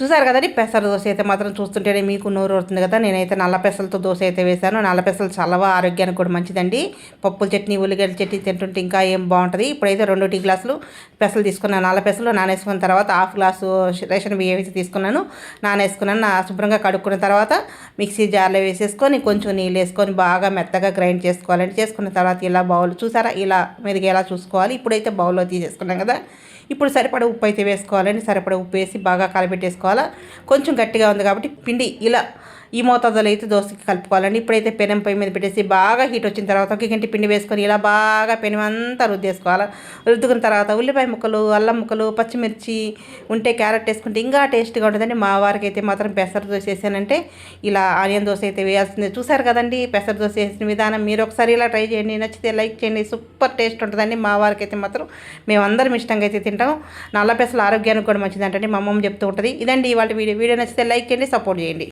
చూసారు కదండి పెసర దోశ అయితే మాత్రం చూస్తుంటేనే మీకు నోరు వస్తుంది కదా. నేనైతే నల్ల పెసలతో దోశ అయితే వేశాను. నల్ల పెసలు చల్లవ ఆరోగ్యానికి కూడా మంచిదండి. పప్పుల చట్నీ ఉల్లిగడ్డ చట్నీ తింటుంటే ఇంకా ఏం బాగుంటుంది. ఇప్పుడైతే రెండు టీ గ్లాసులు పెసలు తీసుకున్నాను నల్ల పెసలు నానేసుకున్న తర్వాత హాఫ్ గ్లాసు రేషన్ బియ్యం వేసి తీసుకున్నాను. నానేసుకున్నాను. నా శుభ్రంగా కడుక్కున్న తర్వాత మిక్సీ జార్లో వేసేసుకొని కొంచెం నీళ్ళు వేసుకొని బాగా మెత్తగా గ్రైండ్ చేసుకోవాలండి. చేసుకున్న తర్వాత ఇలా బౌల్ చూసారా? ఇలా మెరిగేలా చూసుకోవాలి? ఇప్పుడైతే బౌల్లో తీసేసుకున్నాం కదా. ఇప్పుడు సరిపడ ఉప్పు అయితే వేసుకోవాలండి. సరిపడ ఉప్పు వేసి బాగా కలబెట్టేసుకోవాలా. కొంచెం గట్టిగా ఉంది కాబట్టి పిండి ఇలా ఈ మోతాదులో అయితే దోశకి కలుపుకోవాలండి. ఇప్పుడైతే పెనం పొయ్యి మీద పెట్టేసి బాగా హీట్ వచ్చిన తర్వాత ఒక గంట పిండి వేసుకొని ఇలా బాగా పెనం అంతా రుద్దేసుకోవాలి. రుద్దుకున్న తర్వాత ఉల్లిపాయ ముక్కలు అల్లం ముక్కలు పచ్చిమిర్చి ఉంటే క్యారెట్ వేసుకుంటే ఇంకా టేస్ట్గా ఉంటుందండి. మా వారికి అయితే మాత్రం పెసర దోశ వేసానంటే ఇలా ఆనియన్ దోశ అయితే వేయాల్సిందే. చూసారు కదండి పెసర దోశ వేసిన విధానం. మీరు ఒకసారి ఇలా ట్రై చేయండి. నచ్చితే లైక్ చేయండి. సూపర్ టేస్ట్ ఉంటుందండి. మా వారికి అయితే మాత్రం మేమందరం ఇష్టంగా అయితే తింటాం. నల్ల పెసలు ఆరోగ్యానికి కూడా మంచిదంటే మా అమ్మమ్మ చెప్తూ ఉంటుంది. ఇదండి ఇవాళ వీడియో. వీడియో నచ్చితే లైక్ చేయండి సపోర్ట్ చేయండి.